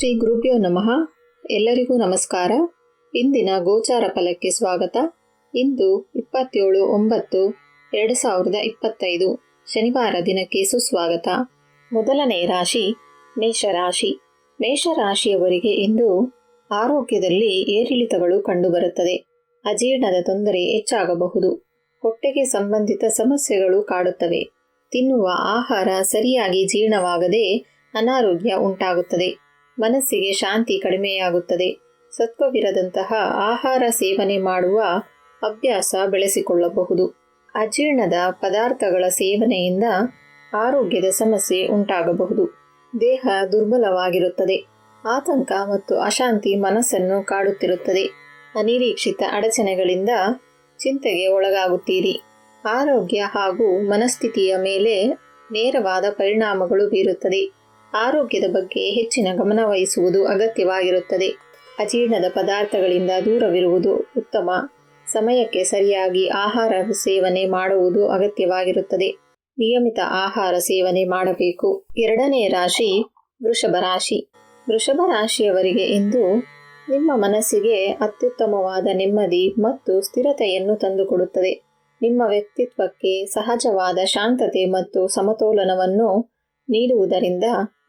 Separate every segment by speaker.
Speaker 1: ಶ್ರೀ ಗುರುಭ್ಯೋ ನಮಃ. ಎಲ್ಲರಿಗೂ ನಮಸ್ಕಾರ. ಇಂದಿನ ಗೋಚಾರ ಫಲಕ್ಕೆ ಸ್ವಾಗತ. ಇಂದು ಇಪ್ಪತ್ತೇಳು ಒಂಬತ್ತು ಎರಡು ಸಾವಿರದ ಇಪ್ಪತ್ತೈದು ಶನಿವಾರ ದಿನಕ್ಕೆ ಸುಸ್ವಾಗತ. ಮೊದಲನೇ ರಾಶಿ ಮೇಷರಾಶಿ. ಮೇಷರಾಶಿಯವರಿಗೆ ಇಂದು ಆರೋಗ್ಯದಲ್ಲಿ ಏರಿಳಿತಗಳು ಕಂಡುಬರುತ್ತದೆ. ಅಜೀರ್ಣದ ತೊಂದರೆ ಹೆಚ್ಚಾಗಬಹುದು. ಹೊಟ್ಟೆಗೆ ಸಂಬಂಧಿತ ಸಮಸ್ಯೆಗಳು ಕಾಡುತ್ತವೆ. ತಿನ್ನುವ ಆಹಾರ ಸರಿಯಾಗಿ ಜೀರ್ಣವಾಗದೆ ಅನಾರೋಗ್ಯ ಉಂಟಾಗುತ್ತದೆ. ಮನಸ್ಸಿಗೆ ಶಾಂತಿ ಕಡಿಮೆಯಾಗುತ್ತದೆ. ಸತ್ವವಿರದಂತಹ ಆಹಾರ ಸೇವನೆ ಮಾಡುವ ಅಭ್ಯಾಸ ಬೆಳೆಸಿಕೊಳ್ಳಬಹುದು. ಅಜೀರ್ಣದ ಪದಾರ್ಥಗಳ ಸೇವನೆಯಿಂದ ಆರೋಗ್ಯದ ಸಮಸ್ಯೆ ಉಂಟಾಗಬಹುದು. ದೇಹ ದುರ್ಬಲವಾಗಿರುತ್ತದೆ. ಆತಂಕ ಮತ್ತು ಅಶಾಂತಿ ಮನಸ್ಸನ್ನು ಕಾಡುತ್ತಿರುತ್ತದೆ. ಅನಿರೀಕ್ಷಿತ ಅಡಚಣೆಗಳಿಂದ ಚಿಂತೆಗೆ ಒಳಗಾಗುತ್ತೀರಿ. ಆರೋಗ್ಯ ಹಾಗೂ ಮನಸ್ಥಿತಿಯ ಮೇಲೆ ನೇರವಾದ ಪರಿಣಾಮಗಳು ಬೀರುತ್ತದೆ. ಆರೋಗ್ಯದ ಬಗ್ಗೆ ಹೆಚ್ಚಿನ ಗಮನ ವಹಿಸುವುದು ಅಗತ್ಯವಾಗಿರುತ್ತದೆ. ಅಜೀರ್ಣದ ಪದಾರ್ಥಗಳಿಂದ ದೂರವಿರುವುದು ಉತ್ತಮ. ಸಮಯಕ್ಕೆ ಸರಿಯಾಗಿ ಆಹಾರ ಸೇವನೆ ಮಾಡುವುದು ಅಗತ್ಯವಾಗಿರುತ್ತದೆ. ನಿಯಮಿತ ಆಹಾರ ಸೇವನೆ ಮಾಡಬೇಕು. ಎರಡನೇ ರಾಶಿ ವೃಷಭ ರಾಶಿ. ವೃಷಭ ರಾಶಿಯವರಿಗೆ ಇಂದು ನಿಮ್ಮ ಮನಸ್ಸಿಗೆ ಅತ್ಯುತ್ತಮವಾದ ನೆಮ್ಮದಿ ಮತ್ತು ಸ್ಥಿರತೆಯನ್ನು ತಂದುಕೊಡುತ್ತದೆ. ನಿಮ್ಮ ವ್ಯಕ್ತಿತ್ವಕ್ಕೆ ಸಹಜವಾದ ಶಾಂತತೆ ಮತ್ತು ಸಮತೋಲನವನ್ನು ನೀಡುವುದರಿಂದ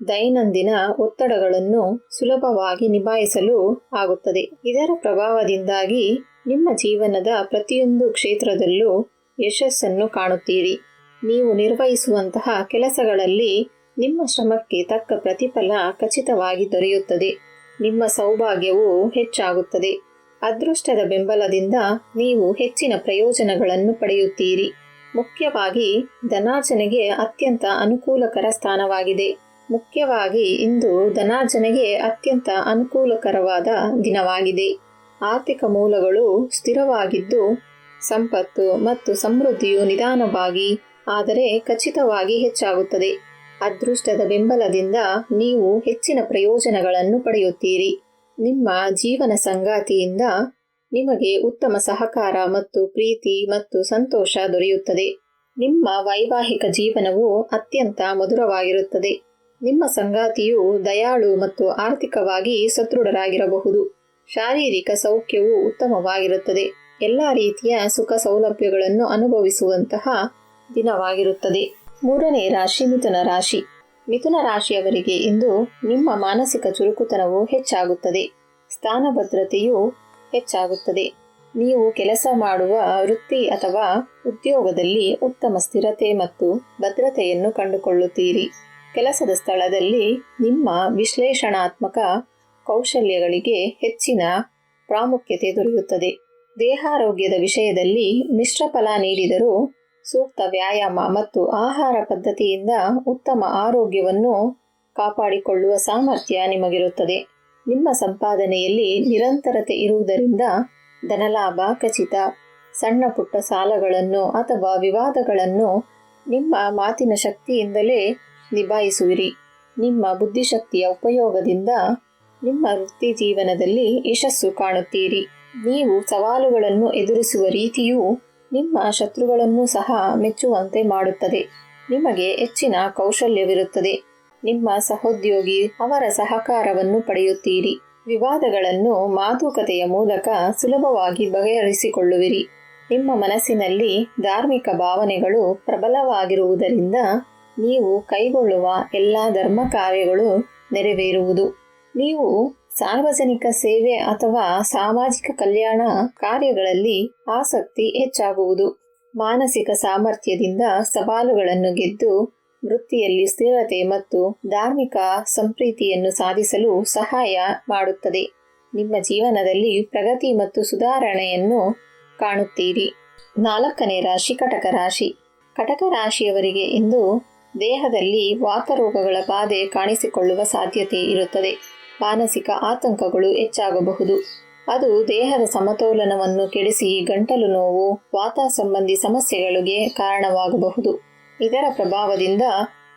Speaker 1: ದೈನಂದಿನ ಒತ್ತಡಗಳನ್ನು ಸುಲಭವಾಗಿ ನಿಭಾಯಿಸಲು ಆಗುತ್ತದೆ. ಇದರ ಪ್ರಭಾವದಿಂದಾಗಿ ನಿಮ್ಮ ಜೀವನದ ಪ್ರತಿಯೊಂದು ಕ್ಷೇತ್ರದಲ್ಲೂ ಯಶಸ್ಸನ್ನು ಕಾಣುತ್ತೀರಿ. ನೀವು ನಿರ್ವಹಿಸುವಂತಹ ಕೆಲಸಗಳಲ್ಲಿ ನಿಮ್ಮ ಶ್ರಮಕ್ಕೆ ತಕ್ಕ ಪ್ರತಿಫಲ ಖಚಿತವಾಗಿ ದೊರೆಯುತ್ತದೆ. ನಿಮ್ಮ ಸೌಭಾಗ್ಯವು ಹೆಚ್ಚಾಗುತ್ತದೆ. ಅದೃಷ್ಟದ ಬೆಂಬಲದಿಂದ ನೀವು ಹೆಚ್ಚಿನ ಪ್ರಯೋಜನಗಳನ್ನು ಪಡೆಯುತ್ತೀರಿ. ಮುಖ್ಯವಾಗಿ ಧನಾರ್ಜನೆಗೆ ಅತ್ಯಂತ ಅನುಕೂಲಕರ ಸ್ಥಾನವಾಗಿದೆ. ಮುಖ್ಯವಾಗಿ ಇಂದು ಧನಾರ್ಜನೆಗೆ ಅತ್ಯಂತ ಅನುಕೂಲಕರವಾದ ದಿನವಾಗಿದೆ. ಆರ್ಥಿಕ ಮೂಲಗಳು ಸ್ಥಿರವಾಗಿದ್ದು, ಸಂಪತ್ತು ಮತ್ತು ಸಮೃದ್ಧಿಯು ನಿಧಾನವಾಗಿ, ಆದರೆ ಖಚಿತವಾಗಿ ಹೆಚ್ಚಾಗುತ್ತದೆ. ಅದೃಷ್ಟದ ಬೆಂಬಲದಿಂದ ನೀವು ಹೆಚ್ಚಿನ ಪ್ರಯೋಜನಗಳನ್ನು ಪಡೆಯುತ್ತೀರಿ. ನಿಮ್ಮ ಜೀವನ ಸಂಗಾತಿಯಿಂದ ನಿಮಗೆ ಉತ್ತಮ ಸಹಕಾರ ಮತ್ತು ಪ್ರೀತಿ ಮತ್ತು ಸಂತೋಷ ದೊರೆಯುತ್ತದೆ. ನಿಮ್ಮ ವೈವಾಹಿಕ ಜೀವನವು ಅತ್ಯಂತ ಮಧುರವಾಗಿರುತ್ತದೆ. ನಿಮ್ಮ ಸಂಗಾತಿಯು ದಯಾಳು ಮತ್ತು ಆರ್ಥಿಕವಾಗಿ ಸದೃಢರಾಗಿರಬಹುದು. ಶಾರೀರಿಕ ಸೌಖ್ಯವು ಉತ್ತಮವಾಗಿರುತ್ತದೆ. ಎಲ್ಲ ರೀತಿಯ ಸುಖ ಸೌಲಭ್ಯಗಳನ್ನು ಅನುಭವಿಸುವಂತಹ ದಿನವಾಗಿರುತ್ತದೆ. ಮೂರನೇ ರಾಶಿ ಮಿಥುನ ರಾಶಿ. ಮಿಥುನ ರಾಶಿಯವರಿಗೆ ಇಂದು ನಿಮ್ಮ ಮಾನಸಿಕ ಚುರುಕುತನವು ಹೆಚ್ಚಾಗುತ್ತದೆ. ಸ್ಥಾನಭದ್ರತೆಯು ಹೆಚ್ಚಾಗುತ್ತದೆ. ನೀವು ಕೆಲಸ ಮಾಡುವ ವೃತ್ತಿ ಅಥವಾ ಉದ್ಯೋಗದಲ್ಲಿ ಉತ್ತಮ ಸ್ಥಿರತೆ ಮತ್ತು ಭದ್ರತೆಯನ್ನು ಕಂಡುಕೊಳ್ಳುತ್ತೀರಿ. ಕೆಲಸದ ಸ್ಥಳದಲ್ಲಿ ನಿಮ್ಮ ವಿಶ್ಲೇಷಣಾತ್ಮಕ ಕೌಶಲ್ಯಗಳಿಗೆ ಹೆಚ್ಚಿನ ಪ್ರಾಮುಖ್ಯತೆ ದೊರೆಯುತ್ತದೆ. ದೇಹಾರೋಗ್ಯದ ವಿಷಯದಲ್ಲಿ ಮಿಶ್ರ ಫಲ ನೀಡಿದರೂ ಸೂಕ್ತ ವ್ಯಾಯಾಮ ಮತ್ತು ಆಹಾರ ಪದ್ಧತಿಯಿಂದ ಉತ್ತಮ ಆರೋಗ್ಯವನ್ನು ಕಾಪಾಡಿಕೊಳ್ಳುವ ಸಾಮರ್ಥ್ಯ ನಿಮಗಿರುತ್ತದೆ. ನಿಮ್ಮ ಸಂಪಾದನೆಯಲ್ಲಿ ನಿರಂತರತೆ ಇರುವುದರಿಂದ ಧನಲಾಭ, ಖಚಿತ. ಸಣ್ಣ ಪುಟ್ಟ ಸಾಲಗಳನ್ನು ಅಥವಾ ವಿವಾದಗಳನ್ನು ನಿಮ್ಮ ಮಾತಿನ ಶಕ್ತಿಯಿಂದಲೇ ನಿಭಾಯಿಸುವಿರಿ. ನಿಮ್ಮ ಬುದ್ಧಿಶಕ್ತಿಯ ಉಪಯೋಗದಿಂದ ನಿಮ್ಮ ವೃತ್ತಿ ಜೀವನದಲ್ಲಿ ಯಶಸ್ಸು ಕಾಣುತ್ತೀರಿ. ನೀವು ಸವಾಲುಗಳನ್ನು ಎದುರಿಸುವ ರೀತಿಯು ನಿಮ್ಮ ಶತ್ರುಗಳನ್ನು ಸಹ ಮೆಚ್ಚುವಂತೆ ಮಾಡುತ್ತದೆ. ನಿಮಗೆ ಹೆಚ್ಚಿನ ಕೌಶಲ್ಯವಿರುತ್ತದೆ. ನಿಮ್ಮ ಸಹೋದ್ಯೋಗಿ ಅವರ ಸಹಕಾರವನ್ನು ಪಡೆಯುತ್ತೀರಿ. ವಿವಾದಗಳನ್ನು ಮಾತುಕತೆಯ ಮೂಲಕ ಸುಲಭವಾಗಿ ಬಗೆಹರಿಸಿಕೊಳ್ಳುವಿರಿ. ನಿಮ್ಮ ಮನಸ್ಸಿನಲ್ಲಿ ಧಾರ್ಮಿಕ ಭಾವನೆಗಳು ಪ್ರಬಲವಾಗಿರುವುದರಿಂದ ನೀವು ಕೈಗೊಳ್ಳುವ ಎಲ್ಲ ಧರ್ಮ ಕಾರ್ಯಗಳು ನೆರವೇರುವುದು. ನೀವು ಸಾರ್ವಜನಿಕ ಸೇವೆ ಅಥವಾ ಸಾಮಾಜಿಕ ಕಲ್ಯಾಣ ಕಾರ್ಯಗಳಲ್ಲಿ ಆಸಕ್ತಿ ಹೆಚ್ಚಾಗುವುದು. ಮಾನಸಿಕ ಸಾಮರ್ಥ್ಯದಿಂದ ಸವಾಲುಗಳನ್ನು ಗೆದ್ದು ವೃತ್ತಿಯಲ್ಲಿ ಸ್ಥಿರತೆ ಮತ್ತು ಧಾರ್ಮಿಕ ಸಂಪ್ರೀತಿಯನ್ನು ಸಾಧಿಸಲು ಸಹಾಯ ಮಾಡುತ್ತದೆ. ನಿಮ್ಮ ಜೀವನದಲ್ಲಿ ಪ್ರಗತಿ ಮತ್ತು ಸುಧಾರಣೆಯನ್ನು ಕಾಣುತ್ತೀರಿ. ನಾಲ್ಕನೇ ರಾಶಿ, ಕಟಕ ರಾಶಿ. ಕಟಕ ರಾಶಿಯವರಿಗೆ ಇಂದು ದೇಹದಲ್ಲಿ ವಾತರೋಗಗಳ ಬಾಧೆ ಕಾಣಿಸಿಕೊಳ್ಳುವ ಸಾಧ್ಯತೆ ಇರುತ್ತದೆ. ಮಾನಸಿಕ ಆತಂಕಗಳು ಹೆಚ್ಚಾಗಬಹುದು. ಅದು ದೇಹದ ಸಮತೋಲನವನ್ನು ಕೆಡಿಸಿ ಗಂಟಲು ನೋವು, ವಾತ ಸಂಬಂಧಿ ಸಮಸ್ಯೆಗಳಿಗೆ ಕಾರಣವಾಗಬಹುದು. ಇದರ ಪ್ರಭಾವದಿಂದ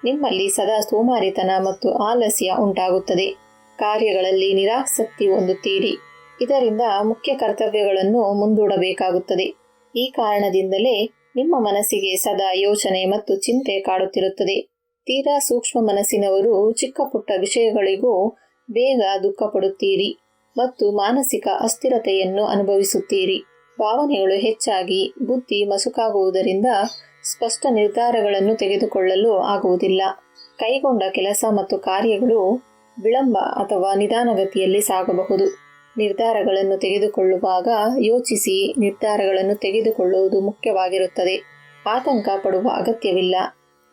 Speaker 1: ನಿಮ್ಮಲ್ಲಿ ಸದಾ ಸೋಮಾರಿತನ ಮತ್ತು ಆಲಸ್ಯ ಉಂಟಾಗುತ್ತದೆ. ಕಾರ್ಯಗಳಲ್ಲಿ ನಿರಾಸಕ್ತಿ ಹೊಂದುತ್ತೀರಿ. ಇದರಿಂದ ಮುಖ್ಯ ಕರ್ತವ್ಯಗಳನ್ನು ಮುಂದೂಡಬೇಕಾಗುತ್ತದೆ. ಈ ಕಾರಣದಿಂದಲೇ ನಿಮ್ಮ ಮನಸ್ಸಿಗೆ ಸದಾ ಯೋಚನೆ ಮತ್ತು ಚಿಂತೆ ಕಾಡುತ್ತಿರುತ್ತದೆ. ತೀರಾ ಸೂಕ್ಷ್ಮ ಮನಸ್ಸಿನವರು ಚಿಕ್ಕ ಪುಟ್ಟ ವಿಷಯಗಳಿಗೂ ಬೇಗ ದುಃಖಪಡುತ್ತೀರಿ ಮತ್ತು ಮಾನಸಿಕ ಅಸ್ಥಿರತೆಯನ್ನು ಅನುಭವಿಸುತ್ತೀರಿ. ಭಾವನೆಗಳು ಹೆಚ್ಚಾಗಿ ಬುದ್ಧಿ ಮಸುಕಾಗುವುದರಿಂದ ಸ್ಪಷ್ಟ ನಿರ್ಧಾರಗಳನ್ನು ತೆಗೆದುಕೊಳ್ಳಲು ಆಗುವುದಿಲ್ಲ. ಕೈಗೊಂಡ ಕೆಲಸ ಮತ್ತು ಕಾರ್ಯಗಳು ವಿಳಂಬ ಅಥವಾ ನಿಧಾನಗತಿಯಲ್ಲಿ ಸಾಗಬಹುದು. ನಿರ್ಧಾರಗಳನ್ನು ತೆಗೆದುಕೊಳ್ಳುವಾಗ ಯೋಚಿಸಿ ನಿರ್ಧಾರಗಳನ್ನು ತೆಗೆದುಕೊಳ್ಳುವುದು ಮುಖ್ಯವಾಗಿರುತ್ತದೆ. ಆತಂಕ ಪಡುವ ಅಗತ್ಯವಿಲ್ಲ.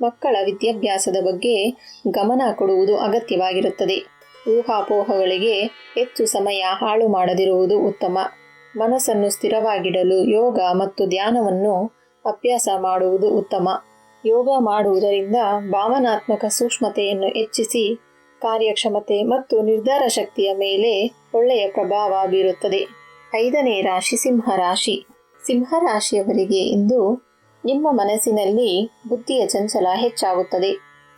Speaker 1: ಮಕ್ಕಳ ವಿದ್ಯಾಭ್ಯಾಸದ ಬಗ್ಗೆ ಗಮನ ಕೊಡುವುದು ಅಗತ್ಯವಾಗಿರುತ್ತದೆ. ಊಹಾಪೋಹಗಳಿಗೆ ಹೆಚ್ಚು ಸಮಯ ಹಾಳು ಮಾಡದಿರುವುದು ಉತ್ತಮ. ಮನಸ್ಸನ್ನು ಸ್ಥಿರವಾಗಿಡಲು ಯೋಗ ಮತ್ತು ಧ್ಯಾನವನ್ನು ಅಭ್ಯಾಸ ಮಾಡುವುದು ಉತ್ತಮ. ಯೋಗ ಮಾಡುವುದರಿಂದ ಭಾವನಾತ್ಮಕ ಸೂಕ್ಷ್ಮತೆಯನ್ನು ಹೆಚ್ಚಿಸಿ ಕಾರ್ಯಕ್ಷಮತೆ ಮತ್ತು ನಿರ್ಧಾರ ಶಕ್ತಿಯ ಮೇಲೆ ಒಳ್ಳೆಯ ಪ್ರಭಾವ ಬೀರುತ್ತದೆ. ಐದನೇ ರಾಶಿ ಸಿಂಹ ರಾಶಿ. ಸಿಂಹ ರಾಶಿಯವರಿಗೆ ಇಂದು ನಿಮ್ಮ ಮನಸ್ಸಿನಲ್ಲಿ ಬುದ್ಧಿಯ ಚಂಚಲ ಹೆಚ್ಚಾಗುತ್ತದೆ.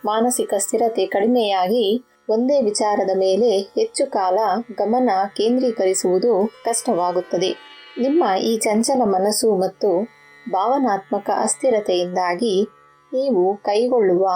Speaker 1: ಮಾನಸಿಕ ಸ್ಥಿರತೆ ಕಡಿಮೆಯಾಗಿ ಒಂದೇ ವಿಚಾರದ ಮೇಲೆ ಹೆಚ್ಚು ಕಾಲ ಗಮನ ಕೇಂದ್ರೀಕರಿಸುವುದು ಕಷ್ಟವಾಗುತ್ತದೆ. ನಿಮ್ಮ ಈ ಚಂಚಲ ಮನಸ್ಸು ಮತ್ತು ಭಾವನಾತ್ಮಕ ಅಸ್ಥಿರತೆಯಿಂದಾಗಿ ನೀವು ಕೈಗೊಳ್ಳುವ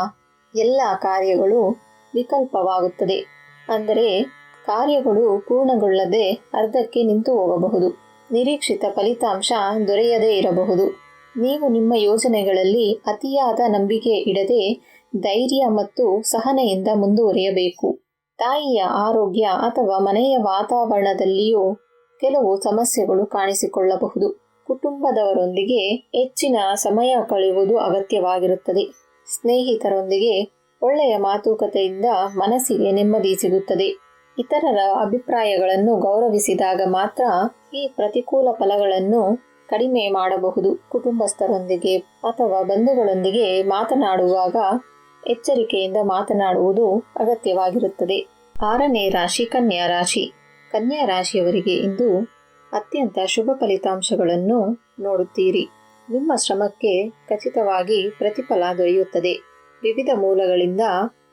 Speaker 1: ಎಲ್ಲ ಕಾರ್ಯಗಳು ವಿಕಲ್ಪವಾಗುತ್ತದೆ. ಅಂದರೆ, ಕಾರ್ಯಗಳು ಪೂರ್ಣಗೊಳ್ಳದೆ ಅರ್ಧಕ್ಕೆ ನಿಂತು ಹೋಗಬಹುದು. ನಿರೀಕ್ಷಿತ ಫಲಿತಾಂಶ ದೊರೆಯದೇ ಇರಬಹುದು. ನೀವು ನಿಮ್ಮ ಯೋಜನೆಗಳಲ್ಲಿ ಅತಿಯಾದ ನಂಬಿಕೆ ಇಡದೆ ಧೈರ್ಯ ಮತ್ತು ಸಹನೆಯಿಂದ ಮುಂದುವರಿಯಬೇಕು. ತಾಯಿಯ ಆರೋಗ್ಯ ಅಥವಾ ಮನೆಯ ವಾತಾವರಣದಲ್ಲಿಯೂ ಕೆಲವು ಸಮಸ್ಯೆಗಳು ಕಾಣಿಸಿಕೊಳ್ಳಬಹುದು. ಕುಟುಂಬದವರೊಂದಿಗೆ ಹೆಚ್ಚಿನ ಸಮಯ ಕಳೆಯುವುದು ಅಗತ್ಯವಾಗಿರುತ್ತದೆ. ಸ್ನೇಹಿತರೊಂದಿಗೆ ಒಳ್ಳೆಯ ಮಾತುಕತೆಯಿಂದ ಮನಸ್ಸಿಗೆ ನೆಮ್ಮದಿ ಸಿಗುತ್ತದೆ. ಇತರರ ಅಭಿಪ್ರಾಯಗಳನ್ನು ಗೌರವಿಸಿದಾಗ ಮಾತ್ರ ಈ ಪ್ರತಿಕೂಲ ಫಲಗಳನ್ನು ಕಡಿಮೆ ಮಾಡಬಹುದು. ಕುಟುಂಬಸ್ಥರೊಂದಿಗೆ ಅಥವಾ ಬಂಧುಗಳೊಂದಿಗೆ ಮಾತನಾಡುವಾಗ ಎಚ್ಚರಿಕೆಯಿಂದ ಮಾತನಾಡುವುದು ಅಗತ್ಯವಾಗಿರುತ್ತದೆ. ಆರನೇ ರಾಶಿ ಕನ್ಯಾ ರಾಶಿ. ಕನ್ಯಾ ರಾಶಿಯವರಿಗೆ ಇಂದು ಅತ್ಯಂತ ಶುಭ ಫಲಿತಾಂಶಗಳನ್ನು ನೋಡುತ್ತೀರಿ. ನಿಮ್ಮ ಶ್ರಮಕ್ಕೆ ಖಚಿತವಾಗಿ ಪ್ರತಿಫಲ ದೊರೆಯುತ್ತದೆ. ವಿವಿಧ ಮೂಲಗಳಿಂದ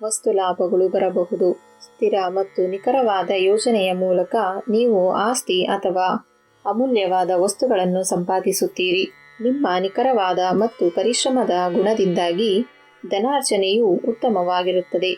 Speaker 1: ವಸ್ತು ಲಾಭಗಳು ಬರಬಹುದು. ಸ್ಥಿರ ಮತ್ತು ನಿಖರವಾದ ಯೋಜನೆಯ ಮೂಲಕ ನೀವು ಆಸ್ತಿ ಅಥವಾ ಅಮೂಲ್ಯವಾದ ವಸ್ತುಗಳನ್ನು ಸಂಪಾದಿಸುತ್ತೀರಿ. ನಿಮ್ಮ ನಿಖರವಾದ ಮತ್ತು ಪರಿಶ್ರಮದ ಗುಣದಿಂದಾಗಿ ಧನಾರ್ಜನೆಯು ಉತ್ತಮವಾಗಿರುತ್ತದೆ.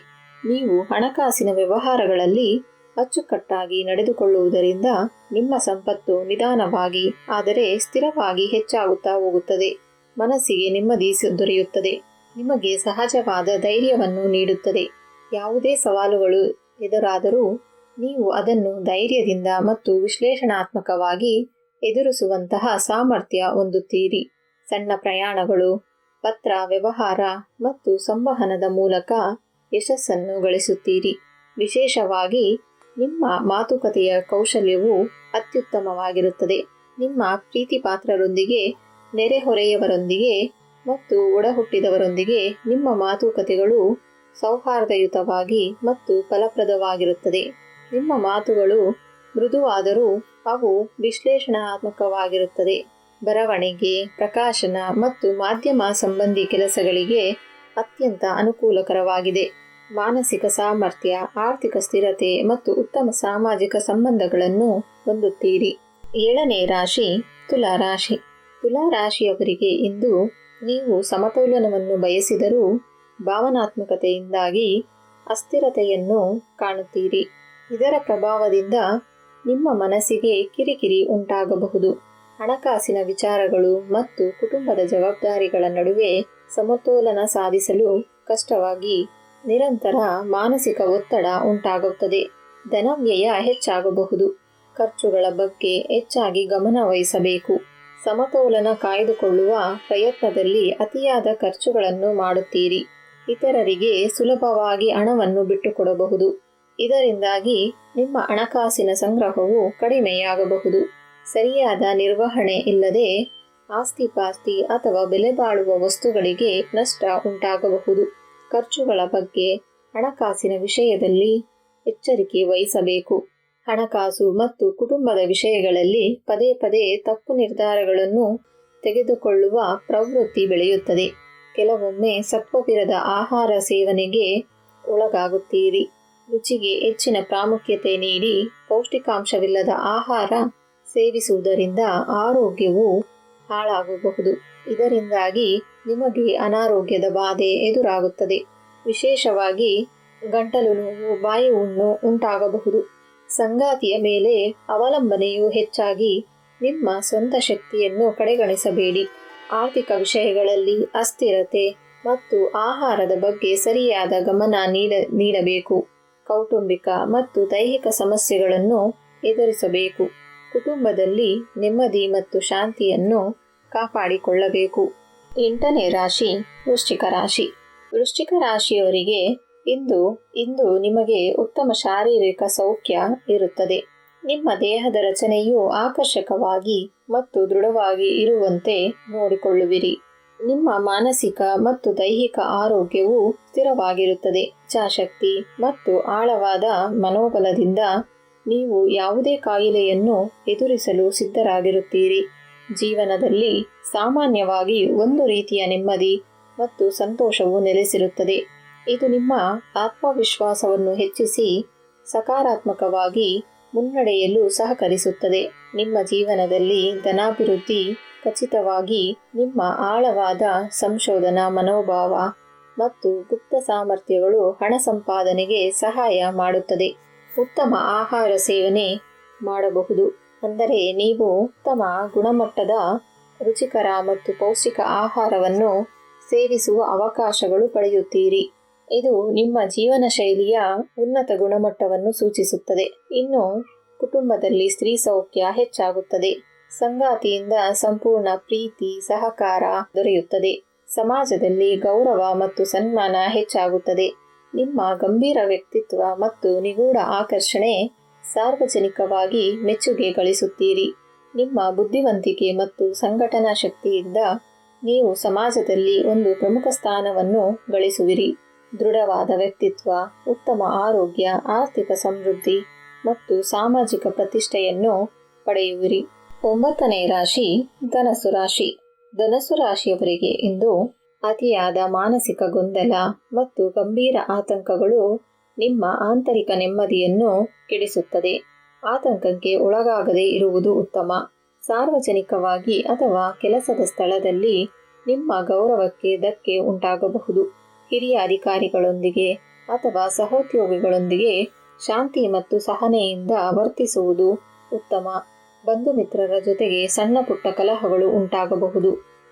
Speaker 1: ನೀವು ಹಣಕಾಸಿನ ವ್ಯವಹಾರಗಳಲ್ಲಿ ಅಚ್ಚುಕಟ್ಟಾಗಿ ನಡೆದುಕೊಳ್ಳುವುದರಿಂದ ನಿಮ್ಮ ಸಂಪತ್ತು ನಿಧಾನವಾಗಿ, ಆದರೆ ಸ್ಥಿರವಾಗಿ ಹೆಚ್ಚಾಗುತ್ತಾ ಹೋಗುತ್ತದೆ. ಮನಸ್ಸಿಗೆ ನೆಮ್ಮದಿ ದೊರೆಯುತ್ತದೆ. ನಿಮಗೆ ಸಹಜವಾದ ಧೈರ್ಯವನ್ನು ನೀಡುತ್ತದೆ. ಯಾವುದೇ ಸವಾಲುಗಳು ಎದುರಾದರೂ ನೀವು ಅದನ್ನು ಧೈರ್ಯದಿಂದ ಮತ್ತು ವಿಶ್ಲೇಷಣಾತ್ಮಕವಾಗಿ ಎದುರಿಸುವಂತಹ ಸಾಮರ್ಥ್ಯ ಹೊಂದುತ್ತೀರಿ. ಸಣ್ಣ ಪ್ರಯಾಣಗಳು, ಪತ್ರ ವ್ಯವಹಾರ ಮತ್ತು ಸಂವಹನದ ಮೂಲಕ ಯಶಸ್ಸನ್ನು ಗಳಿಸುತ್ತೀರಿ. ವಿಶೇಷವಾಗಿ ನಿಮ್ಮ ಮಾತುಕತೆಯ ಕೌಶಲ್ಯವು ಅತ್ಯುತ್ತಮವಾಗಿರುತ್ತದೆ. ನಿಮ್ಮ ಪ್ರೀತಿಪಾತ್ರರೊಂದಿಗೆ, ನೆರೆಹೊರೆಯವರೊಂದಿಗೆ ಮತ್ತು ಒಡಹುಟ್ಟಿದವರೊಂದಿಗೆ ನಿಮ್ಮ ಮಾತುಕತೆಗಳು ಸೌಹಾರ್ದಯುತವಾಗಿ ಮತ್ತು ಫಲಪ್ರದವಾಗಿರುತ್ತದೆ. ನಿಮ್ಮ ಮಾತುಗಳು ಮೃದುವಾದರೂ ಅವು ವಿಶ್ಲೇಷಣಾತ್ಮಕವಾಗಿರುತ್ತದೆ. ಬರವಣಿಗೆ, ಪ್ರಕಾಶನ ಮತ್ತು ಮಾಧ್ಯಮ ಸಂಬಂಧಿ ಕೆಲಸಗಳಿಗೆ ಅತ್ಯಂತ ಅನುಕೂಲಕರವಾಗಿದೆ. ಮಾನಸಿಕ ಸಾಮರ್ಥ್ಯ, ಆರ್ಥಿಕ ಸ್ಥಿರತೆ ಮತ್ತು ಉತ್ತಮ ಸಾಮಾಜಿಕ ಸಂಬಂಧಗಳನ್ನು ಹೊಂದುತ್ತೀರಿ. ಏಳನೇ ರಾಶಿ, ತುಲಾ ರಾಶಿ. ತುಲಾ ರಾಶಿಯವರಿಗೆ ಇಂದು ನೀವು ಸಮತೋಲನವನ್ನು ಬಯಸಿದರೂ ಭಾವನಾತ್ಮಕತೆಯಿಂದಾಗಿ ಅಸ್ಥಿರತೆಯನ್ನು ಕಾಣುತ್ತೀರಿ. ಇದರ ಪ್ರಭಾವದಿಂದ ನಿಮ್ಮ ಮನಸ್ಸಿಗೆ ಕಿರಿಕಿರಿ ಉಂಟಾಗಬಹುದು. ಹಣಕಾಸಿನ ವಿಚಾರಗಳು ಮತ್ತು ಕುಟುಂಬದ ಜವಾಬ್ದಾರಿಗಳ ನಡುವೆ ಸಮತೋಲನ ಸಾಧಿಸಲು ಕಷ್ಟವಾಗಿ ನಿರಂತರ ಮಾನಸಿಕ ಒತ್ತಡ ಉಂಟಾಗುತ್ತದೆ. ಧನವ್ಯಯ ಹೆಚ್ಚಾಗಬಹುದು. ಖರ್ಚುಗಳ ಬಗ್ಗೆ ಹೆಚ್ಚಾಗಿ ಗಮನ ವಹಿಸಬೇಕು. ಸಮತೋಲನ ಕಾಯ್ದುಕೊಳ್ಳುವ ಪ್ರಯತ್ನದಲ್ಲಿ ಅತಿಯಾದ ಖರ್ಚುಗಳನ್ನು ಮಾಡುತ್ತೀರಿ. ಇತರರಿಗೆ ಸುಲಭವಾಗಿ ಹಣವನ್ನು ಬಿಟ್ಟುಕೊಡಬಹುದು. ಇದರಿಂದಾಗಿ ನಿಮ್ಮ ಹಣಕಾಸಿನ ಸಂಗ್ರಹವು ಕಡಿಮೆಯಾಗಬಹುದು. ಸರಿಯಾದ ನಿರ್ವಹಣೆ ಇಲ್ಲದೆ ಆಸ್ತಿಪಾಸ್ತಿ ಅಥವಾ ಬೆಲೆ ಬಾಳುವ ವಸ್ತುಗಳಿಗೆ ನಷ್ಟ ಉಂಟಾಗಬಹುದು. ಖರ್ಚುಗಳ ಬಗ್ಗೆ ಹಣಕಾಸಿನ ವಿಷಯದಲ್ಲಿ ಎಚ್ಚರಿಕೆ ವಹಿಸಬೇಕು. ಹಣಕಾಸು ಮತ್ತು ಕುಟುಂಬದ ವಿಷಯಗಳಲ್ಲಿ ಪದೇ ಪದೇ ತಪ್ಪು ನಿರ್ಧಾರಗಳನ್ನು ತೆಗೆದುಕೊಳ್ಳುವ ಪ್ರವೃತ್ತಿ ಬೆಳೆಯುತ್ತದೆ. ಕೆಲವೊಮ್ಮೆ ಸತ್ವವಿರದ ಆಹಾರ ಸೇವನೆಗೆ ಒಳಗಾಗುತ್ತೀರಿ. ರುಚಿಗೆ ಹೆಚ್ಚಿನ ಪ್ರಾಮುಖ್ಯತೆ ನೀಡಿ ಪೌಷ್ಟಿಕಾಂಶವಿಲ್ಲದ ಆಹಾರ ಸೇವಿಸುವುದರಿಂದ ಆರೋಗ್ಯವು ಹಾಳಾಗಬಹುದು. ಇದರಿಂದಾಗಿ ನಿಮಗೆ ಅನಾರೋಗ್ಯದ ಬಾಧೆ ಎದುರಾಗುತ್ತದೆ. ವಿಶೇಷವಾಗಿ ಗಂಟಲು ನೋವು, ಬಾಯಿ ಹುಣ್ಣು ಉಂಟಾಗಬಹುದು. ಸಂಗಾತಿಯ ಮೇಲೆ ಅವಲಂಬನೆಯು ಹೆಚ್ಚಾಗಿ ನಿಮ್ಮ ಸ್ವಂತ ಶಕ್ತಿಯನ್ನು ಕಡೆಗಣಿಸಬೇಡಿ. ಆರ್ಥಿಕ ವಿಷಯಗಳಲ್ಲಿ ಅಸ್ಥಿರತೆ ಮತ್ತು ಆಹಾರದ ಬಗ್ಗೆ ಸರಿಯಾದ ಗಮನ ನೀಡ, ನೀಡಬೇಕು. ಕೌಟುಂಬಿಕ ಮತ್ತು ದೈಹಿಕ ಸಮಸ್ಯೆಗಳನ್ನು ಎದುರಿಸಬೇಕು. ಕುಟುಂಬದಲ್ಲಿ ನೆಮ್ಮದಿ ಮತ್ತು ಶಾಂತಿಯನ್ನು ಕಾಪಾಡಿಕೊಳ್ಳಬೇಕು. ಎಂಟನೇ ರಾಶಿ ವೃಶ್ಚಿಕ ರಾಶಿ. ವೃಶ್ಚಿಕ ರಾಶಿಯವರಿಗೆ ಇಂದು ಇಂದು ನಿಮಗೆ ಉತ್ತಮ ಶಾರೀರಿಕ ಸೌಖ್ಯ ಇರುತ್ತದೆ. ನಿಮ್ಮ ದೇಹದ ರಚನೆಯು ಆಕರ್ಷಕವಾಗಿ ಮತ್ತು ದೃಢವಾಗಿ ಇರುವಂತೆ ನೋಡಿಕೊಳ್ಳುವಿರಿ. ನಿಮ್ಮ ಮಾನಸಿಕ ಮತ್ತು ದೈಹಿಕ ಆರೋಗ್ಯವು ಸ್ಥಿರವಾಗಿರುತ್ತದೆ. ಇಚ್ಛಾಶಕ್ತಿ ಮತ್ತು ಆಳವಾದ ಮನೋಬಲದಿಂದ ನೀವು ಯಾವುದೇ ಕಾಯಿಲೆಯನ್ನು ಎದುರಿಸಲು ಸಿದ್ಧರಾಗಿರುತ್ತೀರಿ. ಜೀವನದಲ್ಲಿ ಸಾಮಾನ್ಯವಾಗಿ ಒಂದು ರೀತಿಯ ನೆಮ್ಮದಿ ಮತ್ತು ಸಂತೋಷವು ನೆಲೆಸಿರುತ್ತದೆ. ಇದು ನಿಮ್ಮ ಆತ್ಮವಿಶ್ವಾಸವನ್ನು ಹೆಚ್ಚಿಸಿ ಸಕಾರಾತ್ಮಕವಾಗಿ ಮುನ್ನಡೆಯಲು ಸಹಕರಿಸುತ್ತದೆ. ನಿಮ್ಮ ಜೀವನದಲ್ಲಿ ಧನಾಭಿವೃದ್ಧಿ ಖಚಿತವಾಗಿ ನಿಮ್ಮ ಆಳವಾದ ಸಂಶೋಧನಾ ಮನೋಭಾವ ಮತ್ತು ಗುಪ್ತ ಸಾಮರ್ಥ್ಯಗಳು ಹಣ ಸಂಪಾದನೆಗೆ ಸಹಾಯ ಮಾಡುತ್ತದೆ. ಉತ್ತಮ ಆಹಾರ ಸೇವನೆ ಮಾಡಬಹುದು. ಅಂದರೆ ನೀವು ಉತ್ತಮ ಗುಣಮಟ್ಟದ ರುಚಿಕರ ಮತ್ತು ಪೌಷ್ಟಿಕ ಆಹಾರವನ್ನು ಸೇವಿಸುವ ಅವಕಾಶಗಳು ಪಡೆಯುತ್ತೀರಿ. ಇದು ನಿಮ್ಮ ಜೀವನ ಶೈಲಿಯ ಉನ್ನತ ಗುಣಮಟ್ಟವನ್ನು ಸೂಚಿಸುತ್ತದೆ. ಇನ್ನು ಕುಟುಂಬದಲ್ಲಿ ಸ್ತ್ರೀ ಸೌಖ್ಯ ಹೆಚ್ಚಾಗುತ್ತದೆ. ಸಂಗಾತಿಯಿಂದ ಸಂಪೂರ್ಣ ಪ್ರೀತಿ, ಸಹಕಾರ ದೊರೆಯುತ್ತದೆ. ಸಮಾಜದಲ್ಲಿ ಗೌರವ ಮತ್ತು ಸನ್ಮಾನ ಹೆಚ್ಚಾಗುತ್ತದೆ. ನಿಮ್ಮ ಗಂಭೀರ ವ್ಯಕ್ತಿತ್ವ ಮತ್ತು ನಿಗೂಢ ಆಕರ್ಷಣೆ ಸಾರ್ವಜನಿಕವಾಗಿ ಮೆಚ್ಚುಗೆ ಗಳಿಸುತ್ತೀರಿ. ನಿಮ್ಮ ಬುದ್ಧಿವಂತಿಕೆ ಮತ್ತು ಸಂಘಟನಾ ಶಕ್ತಿಯಿಂದ ನೀವು ಸಮಾಜದಲ್ಲಿ ಒಂದು ಪ್ರಮುಖ ಸ್ಥಾನವನ್ನು ಗಳಿಸುವಿರಿ. ದೃಢವಾದ ವ್ಯಕ್ತಿತ್ವ, ಉತ್ತಮ ಆರೋಗ್ಯ, ಆರ್ಥಿಕ ಸಮೃದ್ಧಿ ಮತ್ತು ಸಾಮಾಜಿಕ ಪ್ರತಿಷ್ಠೆಯನ್ನು ಪಡೆಯುವಿರಿ. ಒಂಬತ್ತನೇ ರಾಶಿ, ಧನಸ್ಸು ರಾಶಿ. ಧನಸ್ಸು ರಾಶಿಯವರಿಗೆ ಇಂದು ಅತಿಯಾದ ಮಾನಸಿಕ ಗೊಂದಲ ಮತ್ತು ಗಂಭೀರ ಆತಂಕಗಳು ನಿಮ್ಮ ಆಂತರಿಕ ನೆಮ್ಮದಿಯನ್ನು ಕೆಡಿಸುತ್ತದೆ. ಆತಂಕಕ್ಕೆ ಒಳಗಾಗದೇ ಇರುವುದು ಉತ್ತಮ. ಸಾರ್ವಜನಿಕವಾಗಿ ಅಥವಾ ಕೆಲಸದ ಸ್ಥಳದಲ್ಲಿ ನಿಮ್ಮ ಗೌರವಕ್ಕೆ ಧಕ್ಕೆ ಉಂಟಾಗಬಹುದು. ಹಿರಿಯ ಅಧಿಕಾರಿಗಳೊಂದಿಗೆ ಅಥವಾ ಸಹೋದ್ಯೋಗಿಗಳೊಂದಿಗೆ ಶಾಂತಿ ಮತ್ತು ಸಹನೆಯಿಂದ ವರ್ತಿಸುವುದು ಉತ್ತಮ. ಬಂಧು ಮಿತ್ರರ ಜೊತೆಗೆ ಸಣ್ಣ ಪುಟ್ಟ ಕಲಹಗಳು ಉಂಟಾಗಬಹುದು.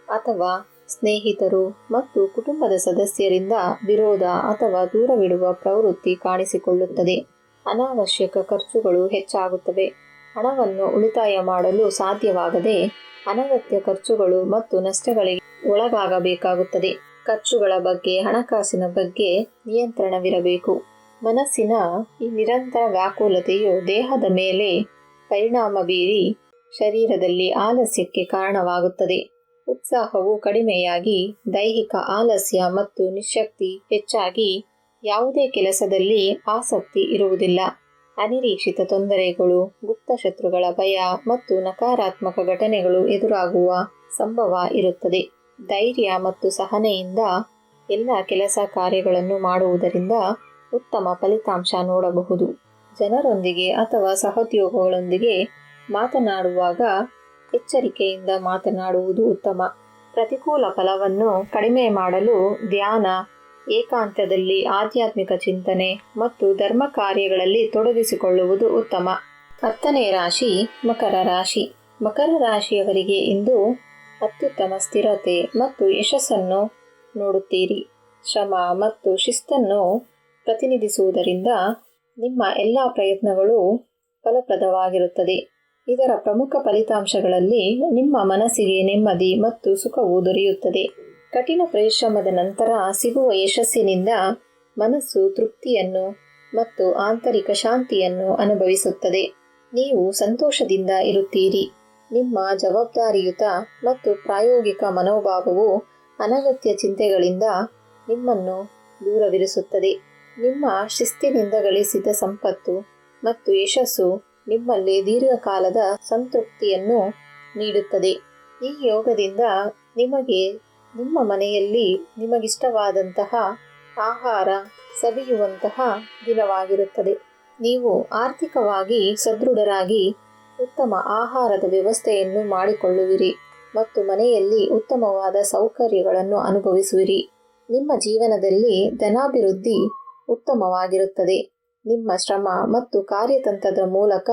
Speaker 1: ಅಥವಾ ಸ್ನೇಹಿತರು ಮತ್ತು ಕುಟುಂಬದ ಸದಸ್ಯರಿಂದ ವಿರೋಧ ಅಥವಾ ದೂರವಿಡುವ ಪ್ರವೃತ್ತಿ ಕಾಣಿಸಿಕೊಳ್ಳುತ್ತದೆ. ಅನಾವಶ್ಯಕ ಖರ್ಚುಗಳು ಹೆಚ್ಚಾಗುತ್ತವೆ. ಹಣವನ್ನು ಉಳಿತಾಯ ಮಾಡಲು ಸಾಧ್ಯವಾಗದೆ ಅನಗತ್ಯ ಖರ್ಚುಗಳು ಮತ್ತು ನಷ್ಟಗಳಿಗೆ ಒಳಗಾಗಬೇಕಾಗುತ್ತದೆ. ಖರ್ಚುಗಳ ಬಗ್ಗೆ, ಹಣಕಾಸಿನ ಬಗ್ಗೆ ನಿಯಂತ್ರಣವಿರಬೇಕು. ಮನಸ್ಸಿನ ಈ ನಿರಂತರ ವ್ಯಾಕುಲತೆಯು ದೇಹದ ಮೇಲೆ ಪರಿಣಾಮ ಬೀರಿ ಶರೀರದಲ್ಲಿ ಆಲಸ್ಯಕ್ಕೆ ಕಾರಣವಾಗುತ್ತದೆ. ಉತ್ಸಾಹವು ಕಡಿಮೆಯಾಗಿ ದೈಹಿಕ ಆಲಸ್ಯ ಮತ್ತು ನಿಶಕ್ತಿ ಹೆಚ್ಚಾಗಿ ಯಾವುದೇ ಕೆಲಸದಲ್ಲಿ ಆಸಕ್ತಿ ಇರುವುದಿಲ್ಲ. ಅನಿರೀಕ್ಷಿತ ತೊಂದರೆಗಳು, ಗುಪ್ತ ಶತ್ರುಗಳ ಭಯ ಮತ್ತು ನಕಾರಾತ್ಮಕ ಘಟನೆಗಳು ಎದುರಾಗುವ ಸಂಭವ ಇರುತ್ತದೆ. ಧೈರ್ಯ ಮತ್ತು ಸಹನೆಯಿಂದ ಎಲ್ಲ ಕೆಲಸ ಕಾರ್ಯಗಳನ್ನು ಮಾಡುವುದರಿಂದ ಉತ್ತಮ ಫಲಿತಾಂಶ ನೋಡಬಹುದು. ಜನರೊಂದಿಗೆ ಅಥವಾ ಸಹೋದ್ಯೋಗಗಳೊಂದಿಗೆ ಮಾತನಾಡುವಾಗ ಎಚ್ಚರಿಕೆಯಿಂದ ಮಾತನಾಡುವುದು ಉತ್ತಮ. ಪ್ರತಿಕೂಲ ಫಲವನ್ನು ಕಡಿಮೆ ಮಾಡಲು ಧ್ಯಾನ, ಏಕಾಂತದಲ್ಲಿ ಆಧ್ಯಾತ್ಮಿಕ ಚಿಂತನೆ ಮತ್ತು ಧರ್ಮ ಕಾರ್ಯಗಳಲ್ಲಿ ತೊಡಗಿಸಿಕೊಳ್ಳುವುದು ಉತ್ತಮ. ಹತ್ತನೇ ರಾಶಿ, ಮಕರ ರಾಶಿ. ಮಕರ ರಾಶಿಯವರಿಗೆ ಇಂದು ಅತ್ಯುತ್ತಮ ಸ್ಥಿರತೆ ಮತ್ತು ಯಶಸ್ಸನ್ನು ನೋಡುತ್ತೀರಿ. ಶ್ರಮ ಮತ್ತು ಶಿಸ್ತನ್ನು ಪ್ರತಿನಿಧಿಸುವುದರಿಂದ ನಿಮ್ಮ ಎಲ್ಲ ಪ್ರಯತ್ನಗಳು ಫಲಪ್ರದವಾಗಿರುತ್ತದೆ. ಇದರ ಪ್ರಮುಖ ಫಲಿತಾಂಶಗಳಲ್ಲಿ ನಿಮ್ಮ ಮನಸ್ಸಿಗೆ ನೆಮ್ಮದಿ ಮತ್ತು ಸುಖವು ದೊರೆಯುತ್ತದೆ. ಕಠಿಣ ಪರಿಶ್ರಮದ ನಂತರ ಸಿಗುವ ಯಶಸ್ಸಿನಿಂದ ಮನಸ್ಸು ತೃಪ್ತಿಯನ್ನು ಮತ್ತು ಆಂತರಿಕ ಶಾಂತಿಯನ್ನು ಅನುಭವಿಸುತ್ತದೆ. ನೀವು ಸಂತೋಷದಿಂದ ಇರುತ್ತೀರಿ. ನಿಮ್ಮ ಜವಾಬ್ದಾರಿಯುತ ಮತ್ತು ಪ್ರಾಯೋಗಿಕ ಮನೋಭಾವವು ಅನಗತ್ಯ ಚಿಂತೆಗಳಿಂದ ನಿಮ್ಮನ್ನು ದೂರವಿರಿಸುತ್ತದೆ. ನಿಮ್ಮ ಶಿಸ್ತಿನಿಂದ ಗಳಿಸಿದ ಸಂಪತ್ತು ಮತ್ತು ಯಶಸ್ಸು ನಿಮ್ಮಲ್ಲಿ ದೀರ್ಘಕಾಲದ ಸಂತೃಪ್ತಿಯನ್ನು ನೀಡುತ್ತದೆ. ಈ ಯೋಗದಿಂದ ನಿಮಗೆ, ನಿಮ್ಮ ಮನೆಯಲ್ಲಿ ನಿಮಗಿಷ್ಟವಾದಂತಹ ಆಹಾರ ಸವಿಯುವಂತಹ ದಿನವಾಗಿರುತ್ತದೆ. ನೀವು ಆರ್ಥಿಕವಾಗಿ ಸದೃಢರಾಗಿ ಉತ್ತಮ ಆಹಾರದ ವ್ಯವಸ್ಥೆಯನ್ನು ಮಾಡಿಕೊಳ್ಳುವಿರಿ ಮತ್ತು ಮನೆಯಲ್ಲಿ ಉತ್ತಮವಾದ ಸೌಕರ್ಯಗಳನ್ನು ಅನುಭವಿಸುವಿರಿ. ನಿಮ್ಮ ಜೀವನದಲ್ಲಿ ಧನಾಭಿವೃದ್ಧಿ ಉತ್ತಮವಾಗಿರುತ್ತದೆ. ನಿಮ್ಮ ಶ್ರಮ ಮತ್ತು ಕಾರ್ಯತಂತ್ರದ ಮೂಲಕ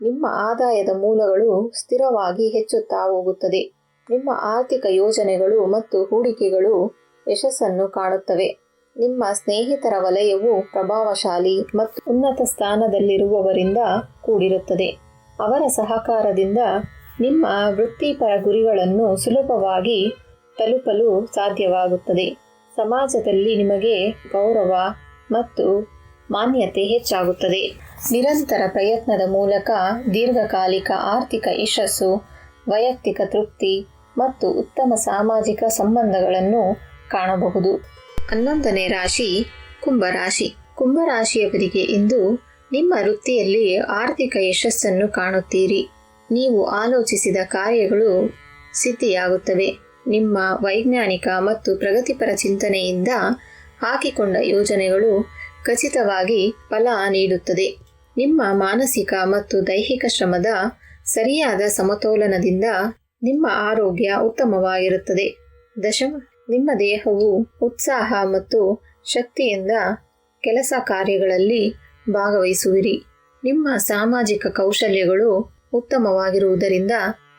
Speaker 1: ನಿಮ್ಮ ಆದಾಯದ ಮೂಲಗಳು ಸ್ಥಿರವಾಗಿ ಹೆಚ್ಚುತ್ತಾ ಹೋಗುತ್ತದೆ. ನಿಮ್ಮ ಆರ್ಥಿಕ ಯೋಜನೆಗಳು ಮತ್ತು ಹೂಡಿಕೆಗಳು ಯಶಸ್ಸನ್ನು ಕಾಣುತ್ತವೆ. ನಿಮ್ಮ ಸ್ನೇಹಿತರ ವಲಯವು ಪ್ರಭಾವಶಾಲಿ ಮತ್ತು ಉನ್ನತ ಸ್ಥಾನದಲ್ಲಿರುವವರಿಂದ ಕೂಡಿರುತ್ತದೆ. ಅವರ ಸಹಕಾರದಿಂದ ನಿಮ್ಮ ವೃತ್ತಿಪರ ಗುರಿಗಳನ್ನು ಸುಲಭವಾಗಿ ತಲುಪಲು ಸಾಧ್ಯವಾಗುತ್ತದೆ. ಸಮಾಜದಲ್ಲಿ ನಿಮಗೆ ಗೌರವ ಮತ್ತು ಮಾನ್ಯತೆ ಹೆಚ್ಚಾಗುತ್ತದೆ. ನಿರಂತರ ಪ್ರಯತ್ನದ ಮೂಲಕ ದೀರ್ಘಕಾಲಿಕ ಆರ್ಥಿಕ ಯಶಸ್ಸು, ವೈಯಕ್ತಿಕ ತೃಪ್ತಿ ಮತ್ತು ಉತ್ತಮ ಸಾಮಾಜಿಕ ಸಂಬಂಧಗಳನ್ನು ಕಾಣಬಹುದು. ಹನ್ನೊಂದನೇ ರಾಶಿ, ಕುಂಭರಾಶಿ. ಕುಂಭರಾಶಿಯವರಿಗೆ ಇಂದು ನಿಮ್ಮ ವೃತ್ತಿಯಲ್ಲಿ ಆರ್ಥಿಕ ಯಶಸ್ಸನ್ನು ಕಾಣುತ್ತೀರಿ. ನೀವು ಆಲೋಚಿಸಿದ ಕಾರ್ಯಗಳು ಸಿದ್ಧಿಯಾಗುತ್ತವೆ. ನಿಮ್ಮ ವೈಜ್ಞಾನಿಕ ಮತ್ತು ಪ್ರಗತಿಪರ ಚಿಂತನೆಯಿಂದ ಹಾಕಿಕೊಂಡ ಯೋಜನೆಗಳು ಖಚಿತವಾಗಿ ಫಲ ನೀಡುತ್ತದೆ. ನಿಮ್ಮ ಮಾನಸಿಕ ಮತ್ತು ದೈಹಿಕ ಶ್ರಮದ ಸರಿಯಾದ ಸಮತೋಲನದಿಂದ ನಿಮ್ಮ ಆರೋಗ್ಯ ಉತ್ತಮವಾಗಿರುತ್ತದೆ. ದಶಮ, ನಿಮ್ಮ ದೇಹವು ಉತ್ಸಾಹ ಮತ್ತು ಶಕ್ತಿಯಿಂದ ಕೆಲಸ ಕಾರ್ಯಗಳಲ್ಲಿ ಭಾಗವಹಿಸುವಿರಿ. ನಿಮ್ಮ ಸಾಮಾಜಿಕ ಕೌಶಲ್ಯಗಳು ಉತ್ತಮವಾಗಿರುವುದರಿಂದ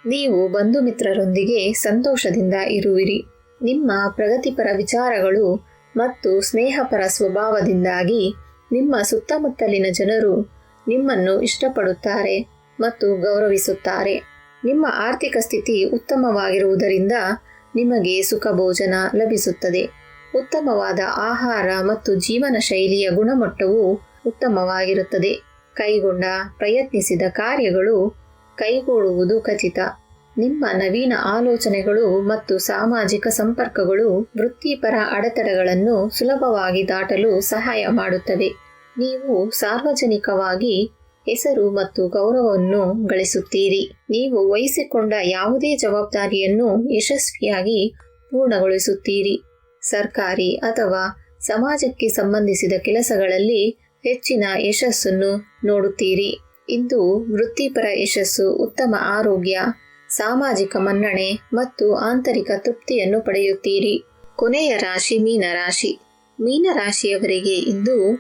Speaker 1: ನೀವು ಬಂಧು ಮಿತ್ರರೊಂದಿಗೆ ಸಂತೋಷದಿಂದ ಇರುವಿರಿ. ನಿಮ್ಮ ಪ್ರಗತಿಪರ ವಿಚಾರಗಳು ಮತ್ತು ಸ್ನೇಹಪರ ಸ್ವಭಾವದಿಂದಾಗಿ ನಿಮ್ಮ ಸುತ್ತಮುತ್ತಲಿನ ಜನರು ನಿಮ್ಮನ್ನು ಇಷ್ಟಪಡುತ್ತಾರೆ ಮತ್ತು ಗೌರವಿಸುತ್ತಾರೆ. ನಿಮ್ಮ ಆರ್ಥಿಕ ಸ್ಥಿತಿ ಉತ್ತಮವಾಗಿರುವುದರಿಂದ ನಿಮಗೆ ಸುಖ ಭೋಜನ ಲಭಿಸುತ್ತದೆ. ಉತ್ತಮವಾದ ಆಹಾರ ಮತ್ತು ಜೀವನ ಶೈಲಿಯ ಗುಣಮಟ್ಟವು ಉತ್ತಮವಾಗಿರುತ್ತದೆ. ಕೈಗೊಂಡ ಪ್ರಯತ್ನಿಸಿದ ಕಾರ್ಯಗಳು ಕೈಗೂಡುವುದು ಖಚಿತ. ನಿಮ್ಮ ನವೀನ ಆಲೋಚನೆಗಳು ಮತ್ತು ಸಾಮಾಜಿಕ ಸಂಪರ್ಕಗಳು ವೃತ್ತಿಪರ ಅಡೆತಡೆಗಳನ್ನು ಸುಲಭವಾಗಿ ದಾಟಲು ಸಹಾಯ ಮಾಡುತ್ತವೆ. ನೀವು ಸಾರ್ವಜನಿಕವಾಗಿ ಹೆಸರು ಮತ್ತು ಗೌರವವನ್ನು ಗಳಿಸುತ್ತೀರಿ. ನೀವು ವಹಿಸಿಕೊಂಡ ಯಾವುದೇ ಜವಾಬ್ದಾರಿಯನ್ನು ಯಶಸ್ವಿಯಾಗಿ ಪೂರ್ಣಗೊಳಿಸುತ್ತೀರಿ. ಸರ್ಕಾರಿ ಅಥವಾ ಸಮಾಜಕ್ಕೆ ಸಂಬಂಧಿಸಿದ ಕೆಲಸಗಳಲ್ಲಿ ಹೆಚ್ಚಿನ ಯಶಸ್ಸನ್ನು ನೋಡುತ್ತೀರಿ. ಇಂದು ವೃತ್ತಿಪರ ಯಶಸ್ಸು ಉತ್ತಮ ಆರೋಗ್ಯ ಸಾಮಾಜಿಕ ಮನ್ನಣೆ ಮತ್ತು ಆಂತರಿಕ ತೃಪ್ತಿಯನ್ನು ಪಡೆಯುತ್ತೀರಿ. ಕೊನೆಯ ರಾಶಿ ಮೀನರಾಶಿ. ಮೀನರಾಶಿಯವರಿಗೆ ಇಂದು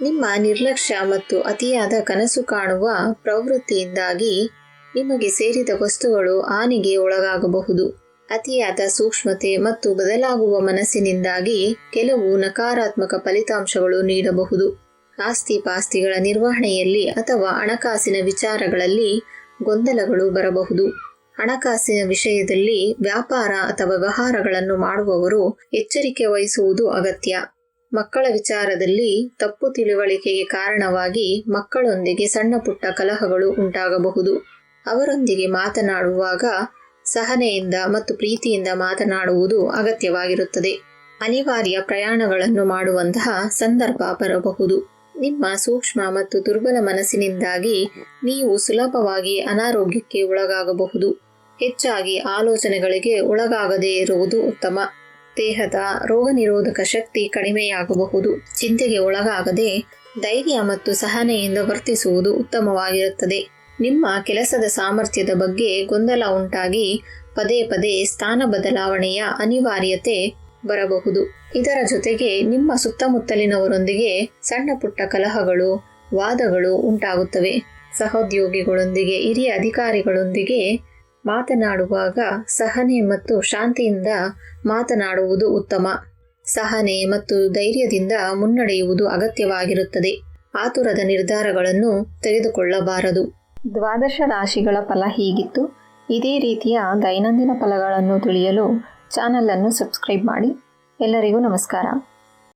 Speaker 1: ನಿಮ್ಮ ನಿರ್ಲಕ್ಷ್ಯ ಮತ್ತು ಅತಿಯಾದ ಕನಸು ಕಾಣುವ ಪ್ರವೃತ್ತಿಯಿಂದಾಗಿ ನಿಮಗೆ ಸೇರಿದ ವಸ್ತುಗಳು ಹಾನಿಗೆ ಒಳಗಾಗಬಹುದು. ಅತಿಯಾದ ಸೂಕ್ಷ್ಮತೆ ಮತ್ತು ಬದಲಾಗುವ ಮನಸ್ಸಿನಿಂದಾಗಿ ಕೆಲವು ನಕಾರಾತ್ಮಕ ಫಲಿತಾಂಶಗಳು ನೀಡಬಹುದು. ಆಸ್ತಿ ಪಾಸ್ತಿಗಳ ನಿರ್ವಹಣೆಯಲ್ಲಿ ಅಥವಾ ಹಣಕಾಸಿನ ವಿಚಾರಗಳಲ್ಲಿ ಗೊಂದಲಗಳು ಬರಬಹುದು. ಹಣಕಾಸಿನ ವಿಷಯದಲ್ಲಿ ವ್ಯಾಪಾರ ಅಥವಾ ವ್ಯವಹಾರಗಳನ್ನು ಮಾಡುವವರು ಎಚ್ಚರಿಕೆ ವಹಿಸುವುದು ಅಗತ್ಯ. ಮಕ್ಕಳ ವಿಚಾರದಲ್ಲಿ ತಪ್ಪು ತಿಳುವಳಿಕೆಗೆ ಕಾರಣವಾಗಿ ಮಕ್ಕಳೊಂದಿಗೆ ಸಣ್ಣ ಪುಟ್ಟ ಕಲಹಗಳು ಉಂಟಾಗಬಹುದು. ಅವರೊಂದಿಗೆ ಮಾತನಾಡುವಾಗ ಸಹನೆಯಿಂದ ಮತ್ತು ಪ್ರೀತಿಯಿಂದ ಮಾತನಾಡುವುದು ಅಗತ್ಯವಾಗಿರುತ್ತದೆ. ಅನಿವಾರ್ಯ ಪ್ರಯಾಣಗಳನ್ನು ಮಾಡುವಂತಹ ಸಂದರ್ಭ ಬರಬಹುದು. ನಿಮ್ಮ ಸೂಕ್ಷ್ಮ ಮತ್ತು ದುರ್ಬಲ ಮನಸ್ಸಿನಿಂದಾಗಿ ನೀವು ಸುಲಭವಾಗಿ ಅನಾರೋಗ್ಯಕ್ಕೆ ಒಳಗಾಗಬಹುದು. ಹೆಚ್ಚಾಗಿ ಆಲೋಚನೆಗಳಿಗೆ ಒಳಗಾಗದೇ ಇರುವುದು ಉತ್ತಮ. ದೇಹದ ರೋಗ ನಿರೋಧಕ ಶಕ್ತಿ ಕಡಿಮೆಯಾಗಬಹುದು. ಚಿಂತೆಗೆ ಒಳಗಾಗದೆ ಧೈರ್ಯ ಮತ್ತು ಸಹನೆಯಿಂದ ವರ್ತಿಸುವುದು ಉತ್ತಮವಾಗಿರುತ್ತದೆ. ನಿಮ್ಮ ಕೆಲಸದ ಸಾಮರ್ಥ್ಯದ ಬಗ್ಗೆ ಗೊಂದಲ ಉಂಟಾಗಿ ಪದೇ ಪದೇ ಸ್ಥಾನ ಬದಲಾವಣೆಯ ಅನಿವಾರ್ಯತೆ ಬರಬಹುದು. ಇದರ ಜೊತೆಗೆ ನಿಮ್ಮ ಸುತ್ತಮುತ್ತಲಿನವರೊಂದಿಗೆ ಸಣ್ಣ ಪುಟ್ಟ ಕಲಹಗಳು, ವಾದಗಳು ಉಂಟಾಗುತ್ತವೆ. ಸಹೋದ್ಯೋಗಿಗಳೊಂದಿಗೆ, ಹಿರಿಯ ಅಧಿಕಾರಿಗಳೊಂದಿಗೆ ಮಾತನಾಡುವಾಗ ಸಹನೆ ಮತ್ತು ಶಾಂತಿಯಿಂದ ಮಾತನಾಡುವುದು ಉತ್ತಮ. ಸಹನೆ ಮತ್ತು ಧೈರ್ಯದಿಂದ ಮುನ್ನಡೆಯುವುದು ಅಗತ್ಯವಾಗಿರುತ್ತದೆ. ಆತುರದ ನಿರ್ಧಾರಗಳನ್ನು ತೆಗೆದುಕೊಳ್ಳಬಾರದು. ದ್ವಾದಶ ರಾಶಿಗಳ ಫಲ ಹೀಗಿತ್ತು. ಇದೇ ರೀತಿಯ ದೈನಂದಿನ ಫಲಗಳನ್ನು ತಿಳಿಯಲು ಚಾನಲನ್ನು ಸಬ್ಸ್ಕ್ರೈಬ್ ಮಾಡಿ. ಎಲ್ಲರಿಗೂ ನಮಸ್ಕಾರ.